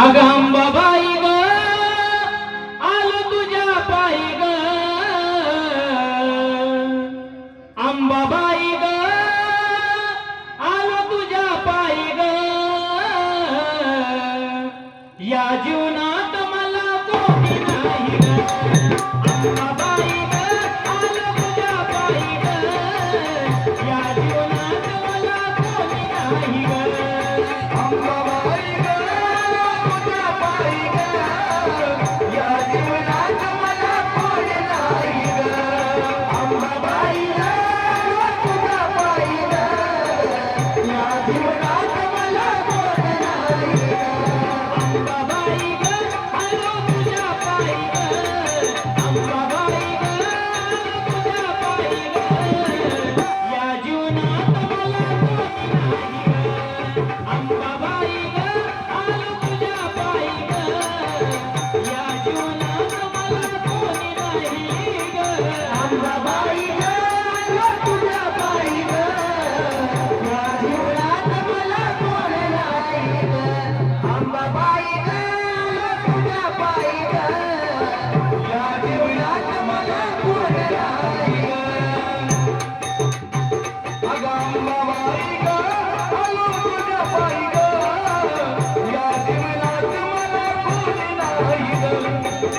अग अंबाबाई ग आलो तुझ्या पायी ग. अंबाबाई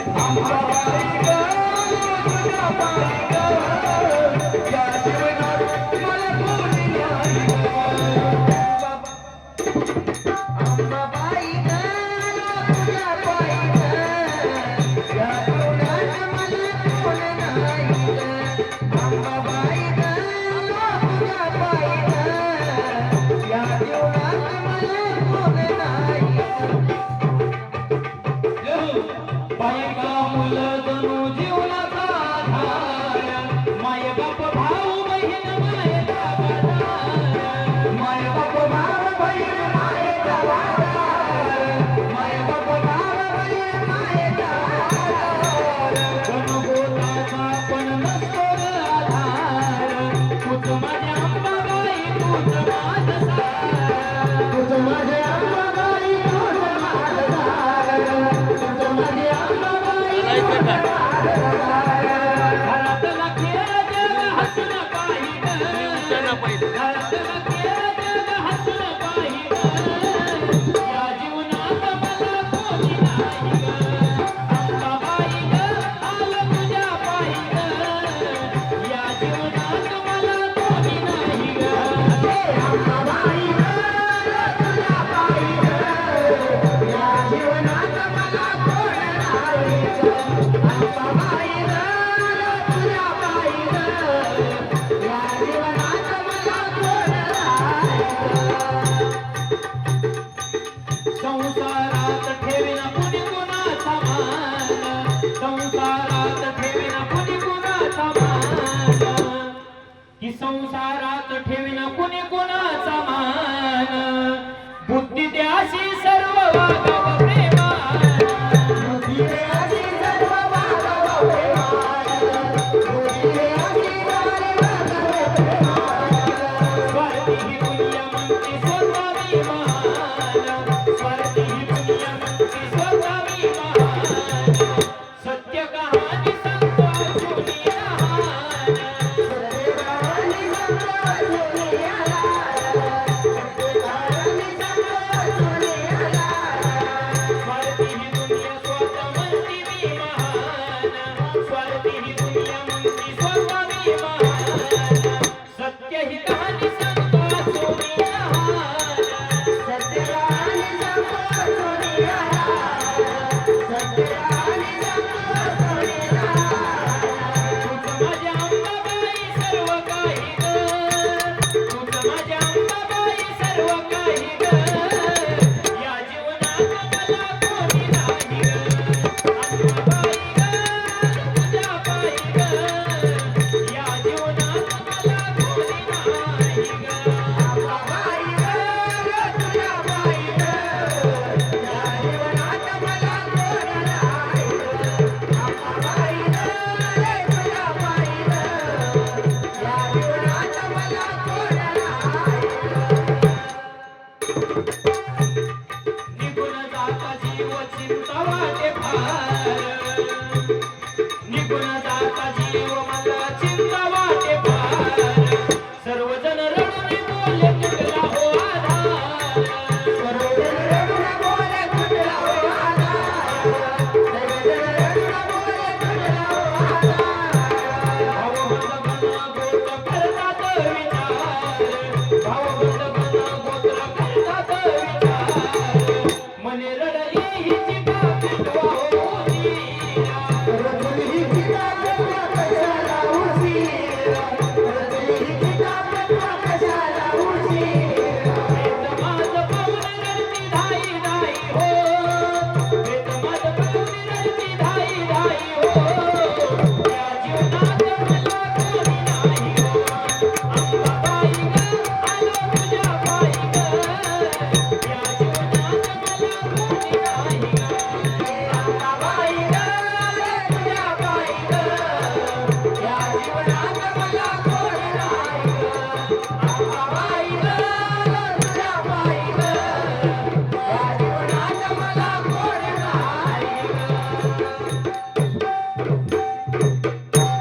I'm संसारात ठेवीन कुणी कुणाचा मान? बुद्धी द्याशी सर्व वागा allá.